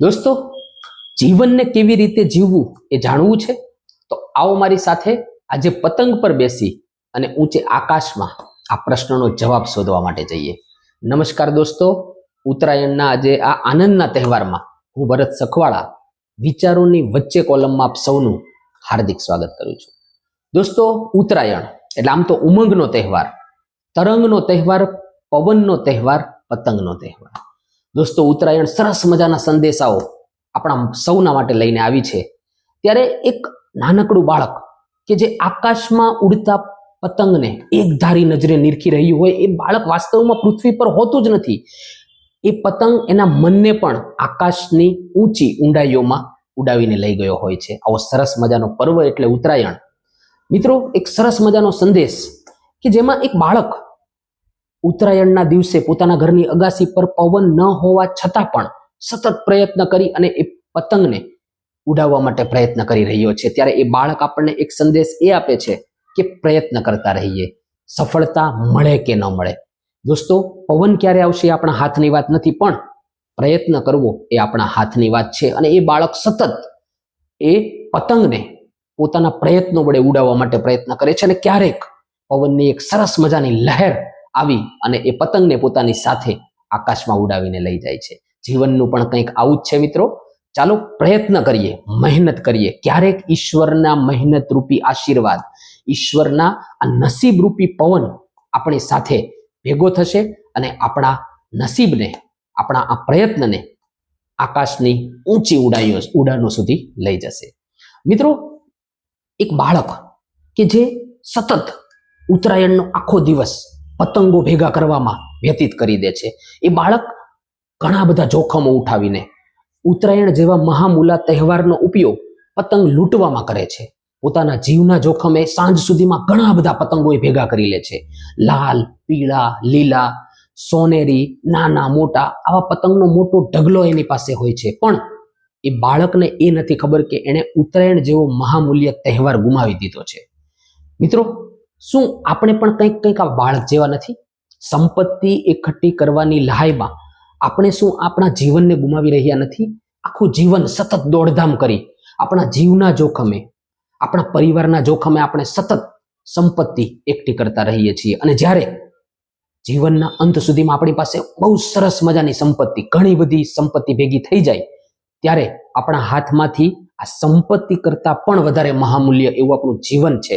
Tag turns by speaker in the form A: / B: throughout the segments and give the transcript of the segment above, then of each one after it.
A: દોસ્તો, જીવનને કેવી રીતે જીવવું એ જાણવું છે? તો આવો મારી સાથે આજે પતંગ પર બેસી અને ઊંચે આકાશમાં આ પ્રશ્નનો જવાબ શોધવા માટે જઈએ. નમસ્કાર દોસ્તો, ઉત્તરાયણના આજે આ આનંદના તહેવારમાં હું ભરત સખવાળા વિચારોની વચ્ચે કોલમમાં આપ સૌનું હાર્દિક સ્વાગત કરું છું. દોસ્તો, ઉત્તરાયણ, એટલે આમ તો ઉમંગનો તહેવાર, તરંગનો તહેવાર, પવનનો તહેવાર, પતંગનો તહેવાર. દોસ્તો, ઉત્તરાયણ સરસ મજાના સંદેશાઓ આપણા સૌના માટે લઈને આવી છે. ત્યારે એક નાનકડું બાળક કે જે આકાશમાં ઉડતા પતંગને એક ધારી નજરે નિરખી રહ્યું હોય, એ બાળક વાસ્તવમાં પૃથ્વી પર હોતું જ નથી. એ પતંગ એના મનને પણ આકાશની ઊંચી ઊંડાઈઓમાં ઉડાવીને લઈ ગયો હોય છે. આવો સરસ મજાનો પર્વ એટલે ઉત્તરાયણ. મિત્રો, એક સરસ મજાનો સંદેશ કે જેમાં એક બાળક ઉત્તરાયણના દિવસે પોતાના ઘરની અગાસી પર પવન ન હોવા છતાં પણ સતત પ્રયત્ન કરી અને એ પતંગને ઉડાવવા માટે પ્રયત્ન કરી રહ્યો છે. ત્યારે એ બાળક આપણને એક સંદેશ એ આપે છે કે પ્રયત્ન કરતા રહીએ. સફળતા મળે કે ન મળે? દોસ્તો, પવન ક્યારે આવશે એ આપણા હાથની વાત નથી, પણ પ્રયત્ન કરવો એ આપણા હાથની વાત છે અને એ બાળક સતત એ પતંગને પોતાના પ્રયત્નો વડે ઉડાવવા માટે પ્રયત્ન કરે છે અને ક્યારેક પવનની એક સરસ મજાની લહેર આવી અને એ પતંગને પોતાની સાથે આકાશમાં ઉડાવીને લઈ જાય છે. જીવનનું પણ કંઈક આવું જ છે મિત્રો. ચાલો પ્રયત્ન કરીએ, મહેનત કરીએ. ક્યારેક ઈશ્વરના મહેનત રૂપી આશીર્વાદ, ઈશ્વરના આ નસીબ પવન આપણી સાથે ભેગો થશે અને આપણા નસીબને, આપણા આ પ્રયત્નને આકાશની ઊંચી ઉડાઈઓ ઉડાનો સુધી લઈ જશે. મિત્રો, એક બાળક કે જે સતત ઉત્તરાયણનો આખો દિવસ પતંગો ભેગા કરવામાં વ્યતીત કરી દે છે. એ બાળક ઘણા બધા જોખમો ઉઠાવીને ઉત્તરાયણ જેવા મહામૂલા તહેવારનો ઉપયોગ પતંગ લૂંટવામાં કરે છે. પોતાના જીવના જોખમે સાંજ સુધીમાં ઘણા બધા પતંગો એ ભેગા કરી લે છે. લાલ, પીળા, લીલા, સોનેરી, નાના, મોટા આવા પતંગનો મોટો ઢગલો એની પાસે હોય છે. પણ એ બાળકને એ નથી ખબર કે એણે ઉત્તરાયણ જેવો મહામૂલ્ય તહેવાર ગુમાવી દીધો છે. મિત્રો શું આપણે પણ કંઈક કંઈક આ બાળક જેવા નથી? સંપત્તિ એકઠી કરવાની લહાઈમાં આપણે શું આપણા જીવનને ગુમાવી રહ્યા નથી? આખું જીવન સતત દોડધામ કરી આપણા જીવના જોખમે, આપણા પરિવારના જોખમે આપણે સતત સંપત્તિ એકઠી કરતા રહીએ છીએ. અને જ્યારે જીવનના અંત સુધીમાં આપણી પાસે બહુ સરસ મજાની સંપત્તિ, ઘણી બધી સંપત્તિ ભેગી થઈ જાય, ત્યારે આપણા હાથમાંથી આ સંપત્તિ કરતાં પણ વધારે મહામૂલ્ય એવું આપણું જીવન છે.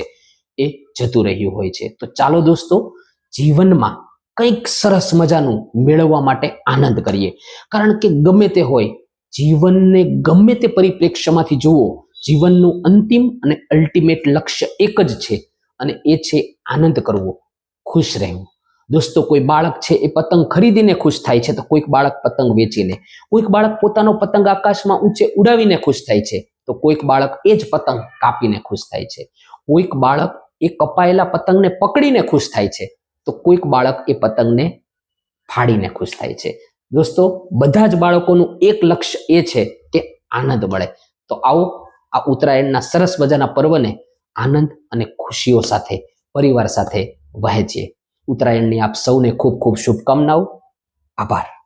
A: એ જતું રહ્યું હોય છે. તો ચાલો દોસ્તો, જીવનમાં કંઈક સરસ મજાનું મેળવવા માટે આનંદ કરીએ. કારણ કે ગમે તે હોય, જીવનને ગમે તે પરિપ્રેક્ષ્યમાંથી જુઓ, જીવનનું અંતિમ અને અલ્ટિમેટ લક્ષ્ય એક જ છે અને એ છે આનંદ કરવો. ખુશ રહેવું. દોસ્તો, કોઈ બાળક છે એ પતંગ ખરીદીને ખુશ થાય છે તો કોઈક બાળક પતંગ વેચીને, કોઈક બાળક પોતાનો પતંગ આકાશમાં ઊંચે ઉડાવીને ખુશ થાય છે તો કોઈક બાળક એ જ પતંગ કાપીને ખુશ થાય છે. કોઈક બાળક એ કપાયેલા પતંગને પકડીને ખુશ થાય છે. તો કોઈક બાળક એ પતંગને ફાડીને ખુશ થાય છે. દોસ્તો, બધા જ બાળકોનું એક લક્ષ્ય એ છે કે આનંદ મળે. તો આવો આ ઉત્તરાયણના સરસ મજાના પર્વને આનંદ અને ખુશીઓ સાથે, પરિવાર સાથે વહેંચીએ. ઉત્તરાયણની આપ સૌને ખૂબ ખૂબ શુભકામનાઓ. આભાર.